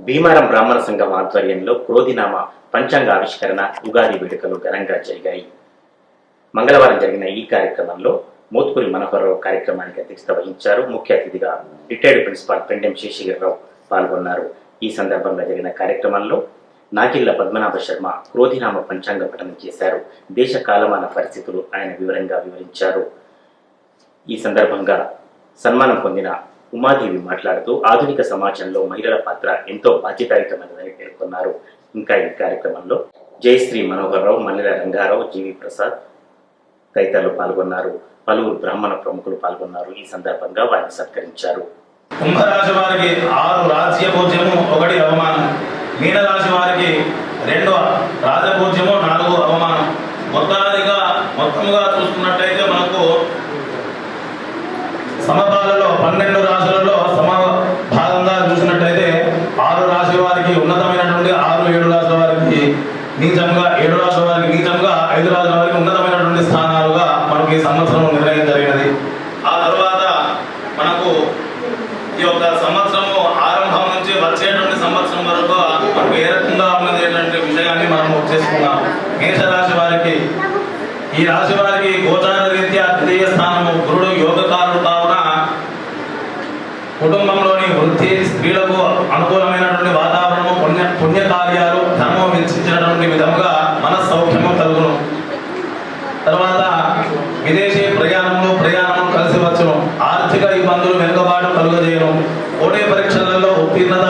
భీమారం బ్రాహ్మణ సంఘం ఆధ్వర్యంలో క్రోధినామ పంచాంగ ఆవిష్కరణ ఉగాది వేడుకలు ఘనంగా జరిగాయి. మంగళవారం జరిగిన ఈ కార్యక్రమంలో మోత్కూరి మనోహరరావు కార్యక్రమానికి అధ్యక్షత వహించారు. ముఖ్య అతిథిగా రిటైర్డ్ ప్రిన్సిపాల్ పెండెం శేషగిరిరావు పాల్గొన్నారు. ఈ సందర్భంగా జరిగిన కార్యక్రమంలో నాగిళ్ళ పద్మనాభ శర్మ క్రోధినామ పంచాంగ పఠనం చేశారు. దేశ కాలమాన పరిస్థితులు ఆయన వివరంగా వివరించారు. ఈ సందర్భంగా సన్మానం పొందిన ఉమాదేవి మాట్లాడుతూ ఆధునిక సమాజంలో మహిళల పాత్ర ఎంతో బాధ్యతాయుతమైనదని పేర్కొన్నారు. ఇంకా ఈ కార్యక్రమంలో జయశ్రీ మనోహర్ రావు మల్లెల రంగారావు జీవి ప్రసాద్ తదితరులు పాల్గొన్నారు. పలువురు బ్రాహ్మణ ప్రముఖులు పాల్గొన్నారు. ఈ సందర్భంగా వారిని సత్కరించారు. కుంభరాశి వారికి ఆరు రాజ్య పూజ్యము ఒకటి అవమానం. మీనరాశి వారికి రెండు రాజపూజ్యము నాలుగు అవమానం. మొత్తాదిగా మొత్తముగా చూసుకున్నట్టయితే మనకు వారికి ఉన్నతమైనటువంటి ఆరు ఏడు రాష్ట్ర వారికి నీచంగా ఏడు రాష్ట్ర వారికి నీచంగా ఐదు రాశుల వారికి ఉన్నతమైనటువంటి స్థానాలుగా మనకు ఈ సంవత్సరం నిర్ణయం జరిగినది. ఆ తర్వాత మనకు ఈ యొక్క సంవత్సరము ఆరంభం నుంచి వచ్చేటువంటి సంవత్సరం వరకు మనకు ఏ రకంగా ఉన్నది విషయాన్ని మనం చేసుకున్నాం మేషరాశి వారికి ఈ రాశి వారికి గోచార కుటుంబంలోని వృత్తి స్త్రీలకు అనుకూలమైనటువంటి వాతావరణము పుణ్య పుణ్యకార్యాలు ధర్మం వెచ్చించినటువంటి విధముగా మనస్సౌఖ్యము కలుగును. తర్వాత విదేశీ ప్రయాణంలో ప్రయాణం కలిసి వచ్చును. ఆర్థిక ఇబ్బందులు వెనుకబాటు కలుగజేయను. ఓటే పరీక్షలలో ఉత్తీర్ణత